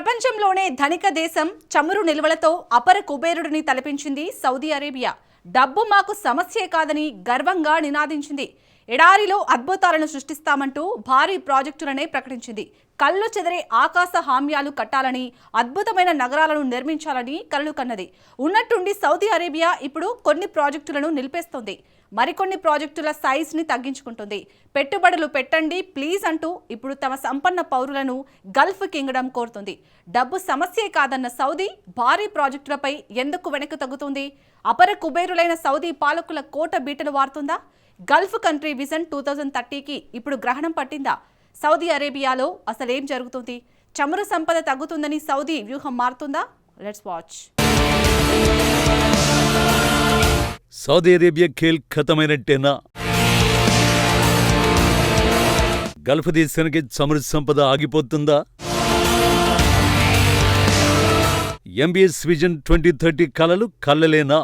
ప్రపంచంలోనే ధనిక దేశం చమురు నిల్వలతో అపర కుబేరుడిని తలపించింది సౌదీ అరేబియా. డబ్బు మాకు సమస్యే కాదని గర్వంగా నినాదించింది. ఎడారిలో అద్భుతాలను సృష్టిస్తామంటూ భారీ ప్రాజెక్టులనే ప్రకటించింది. కళ్ళు చెదిరే ఆకాశ హామ్యాలు కట్టాలని అద్భుతమైన నగరాలను నిర్మించాలని కలలు కన్నది. ఉన్నట్టుండి సౌదీ అరేబియా ఇప్పుడు కొన్ని ప్రాజెక్టులను నిలిపేస్తోంది. మరికొన్ని ప్రాజెక్టుల సైజ్ని తగ్గించుకుంటుంది. పెట్టుబడులు పెట్టండి ప్లీజ్ అంటూ ఇప్పుడు తమ సంపన్న పౌరులను గల్ఫ్ కింగ్డమ్ కోరుతుంది. డబ్బు సమస్యే కాదన్న సౌదీ భారీ ప్రాజెక్టులపై ఎందుకు వెనక్కు తగ్గుతుంది? అపర కుబేరులైన సౌదీ పాలకుల కోట బీటలు వారుతుందా? Gulf country vision two thousand థర్టీకి ఇప్పుడు గ్రహణం పట్టిందా? సౌదీ అరేబియాలో అసలేం జరుగుతుంది? చమురు సంపద తగ్గుతుందని సౌదీ వ్యూహం మారుతుందా? Let's watch. సౌదీ అరేబియా ఖేల్ ఖతమైనట్టేనా గల్ఫ్ దేశానికి చమురు సంపద ఆగిపోతుందా? ఎంబీఎస్ విజన్ ట్వంటీ థర్టీ కలలు కళ్ళలేనా?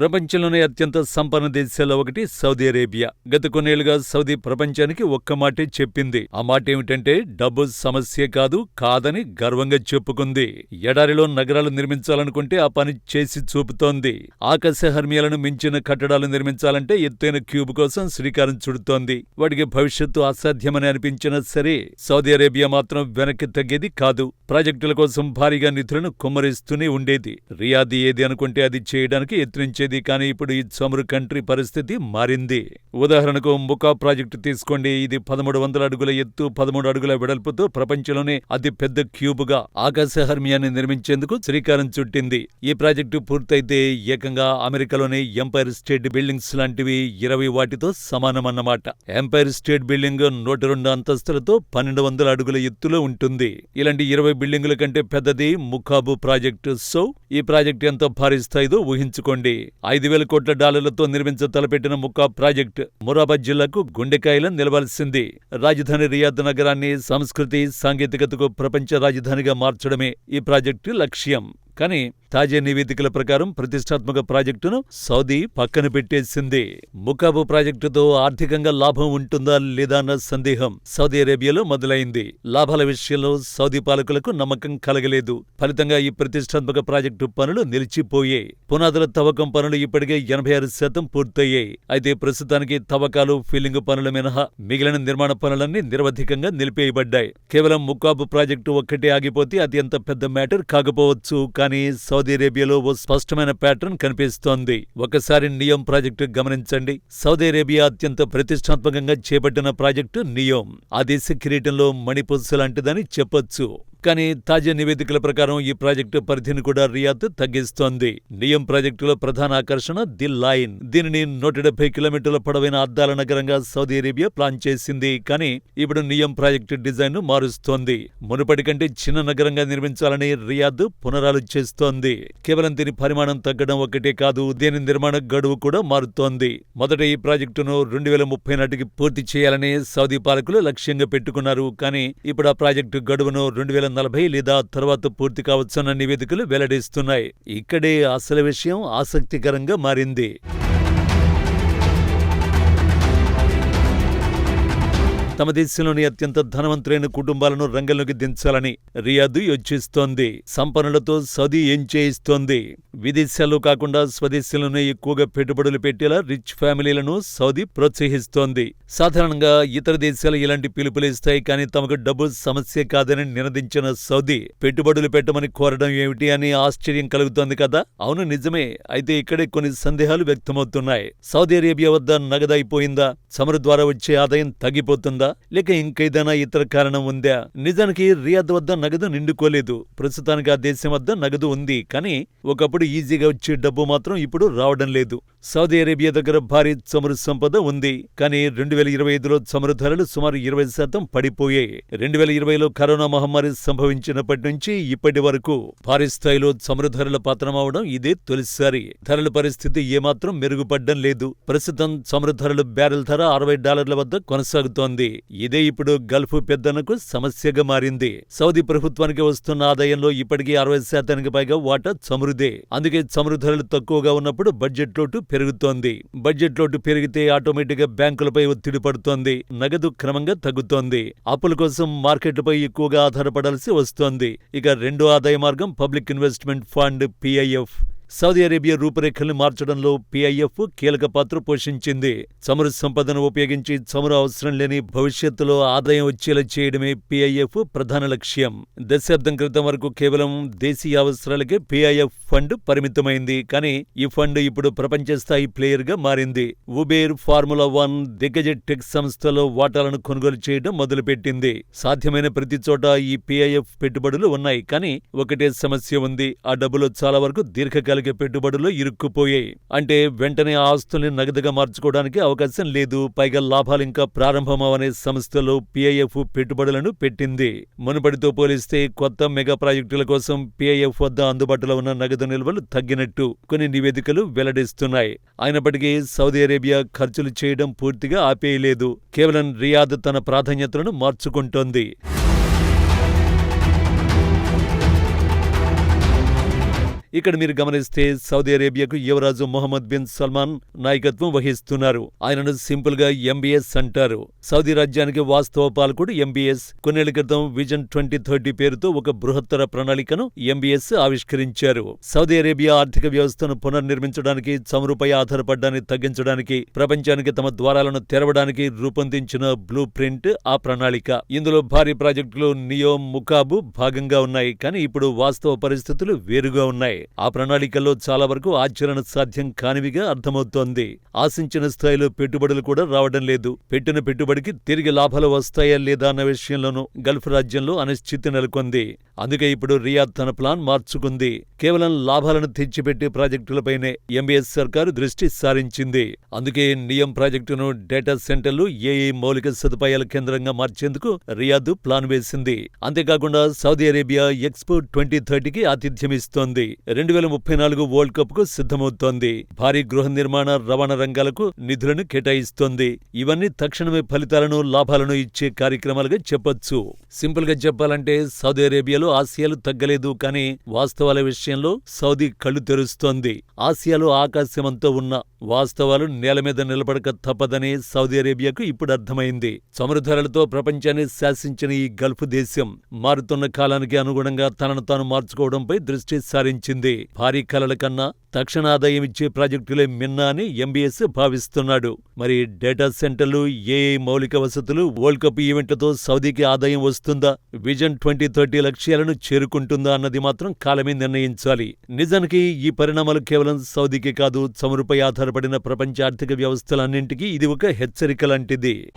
ప్రపంచంలోనే అత్యంత సంపన్న దేశాల్లో ఒకటి సౌదీ అరేబియా. గత కొన్నేళ్ళుగా సౌదీ ప్రపంచానికి ఒక్క మాటే చెప్పింది. ఆ మాట ఏమిటంటే డబ్బు సమస్య కాదు కాదని గర్వంగా చెప్పుకుంది. ఎడారిలో నగరాలు నిర్మించాలనుకుంటే ఆ పని చేసి చూపుతోంది. ఆకాశ హర్మియాలను మించిన కట్టడాలు నిర్మించాలంటే ఎత్తైన క్యూబ్ కోసం శ్రీకారం చుడుతోంది. వాటికి భవిష్యత్తు అసాధ్యమని అనిపించినా సరే సౌదీ అరేబియా మాత్రం వెనక్కి తగ్గేది కాదు. ప్రాజెక్టుల కోసం భారీగా నిధులను కుమ్మరిస్తూనే ఉండేది. రియాది ఏది అనుకుంటే అది చేయడానికి యత్నించేది కానీ ఇప్పుడు ఈ చమురు కంట్రీ పరిస్థితి మారింది. ఉదాహరణకు ముకా ప్రాజెక్టు తీసుకోండి. ఇది పదమూడు వందల అడుగుల ఎత్తు పదమూడు అడుగుల వెడల్పుతో ప్రపంచంలోనే అతి పెద్ద క్యూబుగా ఆకాశహర్మియాన్ని నిర్మించేందుకు శ్రీకారం చుట్టింది. ఈ ప్రాజెక్టు పూర్తయితే ఏకంగా అమెరికాలోని ఎంపైర్ స్టేట్ బిల్డింగ్స్ లాంటివి ఇరవై వాటితో సమానమన్నమాట. ఎంపైర్ స్టేట్ బిల్డింగ్ నూట రెండు అంతస్తులతో పన్నెండు వందల అడుగుల ఎత్తులో ఉంటుంది. ఇలాంటి ఇరవై బిల్డింగుల కంటే పెద్దది ముఖాబు ప్రాజెక్టు. సో ఈ ప్రాజెక్టు ఎంత భారీ స్థాయిదో ఊహించుకోండి. ఐదు వేల కోట్ల డాలర్లతో నిర్మించ తలపెట్టిన ముక్కా ప్రాజెక్టు మురాబాద్ జిల్లాకు గుండెకాయలా నిలవాల్సింది రాజధాని రియాద్ నగరాన్ని సంస్కృతి సాంకేతికతకు ప్రపంచ రాజధానిగా మార్చడమే ఈ ప్రాజెక్టు లక్ష్యం. కానీ తాజా నివేదికల ప్రకారం ప్రతిష్టాత్మక ప్రాజెక్టును సౌదీ పక్కన పెట్టేసింది. ముకాబు ప్రాజెక్టుతో ఆర్థికంగా లాభం ఉంటుందా లేదా అన్న సందేహం సౌదీ అరేబియాలో మొదలైంది. లాభాల విషయంలో సౌదీ పాలకులకు నమ్మకం కలగలేదు. ఫలితంగా ఈ ప్రతిష్టాత్మక ప్రాజెక్టు పనులు నిలిచిపోయాయి. పునాదుల తవ్వకం పనులు ఇప్పటికే ఎనభై ఆరు శాతం పూర్తయ్యాయి. అయితే ప్రస్తుతానికి తవ్వకాలు ఫిల్లింగ్ పనుల మినహా మిగిలిన నిర్మాణ పనులన్నీ నిరవధికంగా నిలిపేయబడ్డాయి. కేవలం ముకాబు ప్రాజెక్టు ఒక్కటే ఆగిపోతే అది పెద్ద మ్యాటర్ కాకపోవచ్చు. కానీ సౌదీ అరేబియాలో ఓ స్పష్టమైన ప్యాటర్న్ కనిపిస్తోంది. ఒకసారి నియోమ్ ప్రాజెక్టు గమనించండి. సౌదీ అరేబియా అత్యంత ప్రతిష్టాత్మకంగా చేపట్టిన ప్రాజెక్టు నియోమ్. ఆ దేశ కిరీటంలో మణిపుస్సు లాంటిదని చెప్పొచ్చు. కానీ తాజా నివేదికల ప్రకారం ఈ ప్రాజెక్టు పరిధిని కూడా రియాద్ తగ్గిస్తోంది. నియం ప్రాజెక్టులో ప్రధాన ఆకర్షణ ది లైన్. దీనిని నూట డెబ్బై కిలోమీటర్ల పొడవైన అద్దాల నగరంగా సౌదీ అరేబియా ప్లాన్ చేసింది. కానీ ఇప్పుడు నియం ప్రాజెక్టు డిజైన్ను మారుస్తోంది. మునుపటి కంటే చిన్న నగరంగా నిర్మించాలని రియాద్ పునరాలోచిస్తోంది కేవలం దీని పరిమాణం తగ్గడం ఒకటే కాదు దీని నిర్మాణ గడువు కూడా మారుతోంది. మొదట ఈ ప్రాజెక్టును రెండు వేల ముప్పై నాటికి పూర్తి చేయాలని సౌదీ పాలకులు లక్ష్యంగా పెట్టుకున్నారు. కానీ ఇప్పుడు ఆ ప్రాజెక్టు గడువును రెండు వేల నలభై లేదా తర్వాత పూర్తి కావచ్చన్న నివేదికలు వెల్లడిస్తున్నాయి. ఇక్కడే అసలు విషయం ఆసక్తికరంగా మారింది. తమ దేశంలోని అత్యంత ధనవంతులైన కుటుంబాలను రంగంలోకి దించాలని రియాదు యోచిస్తోంది. సంపన్నులతో సౌదీ ఏం చేయిస్తోంది? విదేశాల్లో కాకుండా స్వదేశంలోనే ఎక్కువగా పెట్టుబడులు పెట్టేలా రిచ్ ఫ్యామిలీలను సౌదీ ప్రోత్సహిస్తోంది. సాధారణంగా ఇతర దేశాలు ఇలాంటి పిలుపులిస్తాయి కానీ తమకు డబ్బు సమస్య కాదని నినదించిన సౌదీ పెట్టుబడులు పెట్టమని కోరడం ఏమిటి అని ఆశ్చర్యం కలుగుతోంది కదా? అవును నిజమే. అయితే ఇక్కడే కొన్ని సందేహాలు వ్యక్తమవుతున్నాయి. సౌదీ అరేబియా వద్ద నగదైపోయిందా చమురు ద్వారా వచ్చే ఆదాయం తగ్గిపోతుందా? లేక ఇంకేదైనా ఇతర కారణం ఉందా? నిజానికి రియాద్ వద్ద నగదు నిండుకోలేదు. ప్రస్తుతానికి ఆ దేశం వద్ద నగదు ఉంది. కానీ ఒకప్పుడు ఈజీగా వచ్చే డబ్బు మాత్రం ఇప్పుడు రావడం లేదు. సౌదీ అరేబియా దగ్గర భారీ చమురు సంపద ఉంది. కానీ రెండు వేల ఇరవై ఐదులో చమురు ధరలు సుమారు ఇరవై శాతం పడిపోయాయి. రెండు వేల ఇరవైలో కరోనా మహమ్మారి సంభవించినప్పటి నుంచి ఇప్పటి వరకు భారీ స్థాయిలో చమురు ధరల పతనమవడం ఇదే తొలిసారి. ధరల పరిస్థితి ఏమాత్రం మెరుగుపడ్డం లేదు. ప్రస్తుతం చమురు ధరలు బ్యారెల్ ధర అరవై డాలర్ల వద్ద కొనసాగుతోంది. ఇదే ఇప్పుడు గల్ఫ్ పెద్దనకు సమస్యగా మారింది. సౌదీ ప్రభుత్వానికి వస్తున్న ఆదాయంలో ఇప్పటికీ అరవై శాతానికి పైగా వాటా చమురుదే. అందుకే చమురు ధరలు తక్కువగా ఉన్నప్పుడు బడ్జెట్ లోటు పెరుగుతోంది. బడ్జెట్ లోటు పెరిగితే ఆటోమేటిక్గా బ్యాంకులపై ఒత్తిడి పడుతోంది. నగదు క్రమంగా తగ్గుతోంది. అప్పుల కోసం మార్కెట్లపై ఎక్కువగా ఆధారపడాల్సి వస్తోంది. ఇక రెండో ఆదాయ మార్గం public investment fund PIF. Saudi Arabia రూపురేఖల్ని మార్చడంలో పిఐఎఫ్ కీలక పాత్ర పోషించింది. చమురు సంపదను ఉపయోగించి చమురు అవసరం లేని భవిష్యత్తులో ఆదాయం వచ్చేలా చేయడమే పిఐఎఫ్ ప్రధాన లక్ష్యం. దశాబ్దం క్రితం వరకు కేవలం దేశీయ అవసరాలకే పిఐఎఫ్ ఫండ్ పరిమితమైంది. కానీ ఈ ఫండ్ ఇప్పుడు ప్రపంచ స్థాయి ప్లేయర్గా మారింది. ఉబేర్ ఫార్ములా వన్ దిగ్గజ టెక్ సంస్థలో వాటాలను కొనుగోలు చేయడం మొదలుపెట్టింది. సాధ్యమైన ప్రతి చోట ఈ పిఐఎఫ్ పెట్టుబడులు ఉన్నాయి. కానీ ఒకటే సమస్య ఉంది. ఆ డబ్బులు చాలా వరకు దీర్ఘకాలిక పెట్టుబడులు ఇరుక్కుపోయాయి. అంటే వెంటనే ఆ ఆస్తుల్ని నగదుగా మార్చుకోవడానికి అవకాశం లేదు. పైగా లాభాలు ఇంకా ప్రారంభమవనే సంస్థలో పిఐఎఫ్ పెట్టుబడులను పెట్టింది. మునుపటితో పోలిస్తే కొత్త మెగా ప్రాజెక్టుల కోసం పిఐఎఫ్ వద్ద అందుబాటులో ఉన్న నగదు నిల్వలు తగ్గినట్టు కొన్ని నివేదికలు వెల్లడిస్తున్నాయి. అయినప్పటికీ సౌదీ అరేబియా ఖర్చులు చేయడం పూర్తిగా ఆపేయలేదు. కేవలం రియాద్ తన ప్రాధాన్యతలను మార్చుకుంటోంది. ఇక్కడ మీరు గమనిస్తే సౌదీ అరేబియాకు యువరాజు మొహమ్మద్ బిన్ సల్మాన్ నాయకత్వం వహిస్తున్నారు. ఆయనను సింపుల్గా ఎంబీఎస్ అంటారు. సౌదీ రాజ్యానికి వాస్తవ పాలకుడు ఎంబీఎస్ కొన్నేళ్ళ క్రితం విజన్ ట్వంటీ థర్టీ పేరుతో ఒక బృహత్తర ప్రణాళికను ఎంబీఎస్ ఆవిష్కరించారు. సౌదీ అరేబియా ఆర్థిక వ్యవస్థను పునర్నిర్మించడానికి చమురుపై ఆధారపడ్డాన్ని తగ్గించడానికి ప్రపంచానికి తమ ద్వారాలను తెరవడానికి రూపొందించిన బ్లూ ప్రింట్ ఆ ప్రణాళిక. ఇందులో భారీ ప్రాజెక్టులు నియో ముకాబు భాగంగా ఉన్నాయి. కానీ ఇప్పుడు వాస్తవ పరిస్థితులు వేరుగా ఉన్నాయి. ఆ ప్రణాళికల్లో చాలా వరకు ఆచరణ సాధ్యం కానివిగా అర్థమవుతోంది. ఆశించిన స్థాయిలో పెట్టుబడులు కూడా రావడం లేదు. పెట్టిన పెట్టుబడికి తిరిగి లాభాలు వస్తాయా లేదా అన్న విషయంలోనూ గల్ఫ్ రాజ్యంలో అనిశ్చితి నెలకొంది. అందుకే ఇప్పుడు రియాద్ తన ప్లాన్ మార్చుకుంది. కేవలం లాభాలను తెచ్చిపెట్టే ప్రాజెక్టులపైనే ఎంబీఎస్ సర్కారు దృష్టి సారించింది. అందుకే నియం ప్రాజెక్టును డేటా సెంటర్లు ఏఏ మౌలిక సదుపాయాల కేంద్రంగా మార్చేందుకు రియాద్ ప్లాన్ వేసింది. అంతేకాకుండా సౌదీ అరేబియా ఎక్స్పో ట్వంటీ థర్టీకి ఆతిథ్యమిస్తోంది. రెండు వేల ముప్పై నాలుగు వరల్డ్ కప్కు సిద్ధమవుతోంది. భారీ గృహ నిర్మాణ రవాణా రంగాలకు నిధులను కేటాయిస్తోంది. ఇవన్నీ తక్షణమే ఫలితాలను లాభాలను ఇచ్చే కార్యక్రమాలుగా చెప్పొచ్చు. సింపుల్గా చెప్పాలంటే సౌదీ అరేబియాలో ఆసియాలు తగ్గలేదు కానీ వాస్తవాల విషయంలో సౌదీ కళ్ళు తెరుస్తోంది. ఆసియాలో ఆకాశమంతో ఉన్న వాస్తవాలు నేల మీద నిలబడక తప్పదని సౌదీ అరేబియాకు ఇప్పుడు అర్థమైంది. చమురు ధరలతో ప్రపంచాన్ని శాసించిన ఈ గల్ఫ్ దేశం మారుతున్న కాలానికి అనుగుణంగా తనను తాను మార్చుకోవడంపై దృష్టి సారించింది. భారీ కలల కన్నా తక్షణ ఆదాయం ఇచ్చే ప్రాజెక్టులే మిన్నా అని ఎంబీఎస్ భావిస్తున్నాడు. మరి డేటా సెంటర్లు ఏ మౌలిక వసతులు వరల్డ్ కప్ ఈవెంట్లతో సౌదీకి ఆదాయం వస్తుందా? విజన్ ట్వంటీ థర్టీ లక్ష్యాలను చేరుకుంటుందా అన్నది మాత్రం కాలమే నిర్ణయించాలి. నిజానికి ఈ పరిణామాలు కేవలం సౌదీకి కాదు చమురుపై ఆధారపడిన ప్రపంచ ఆర్థిక వ్యవస్థలన్నింటికీ ఇది ఒక హెచ్చరిక లాంటిది.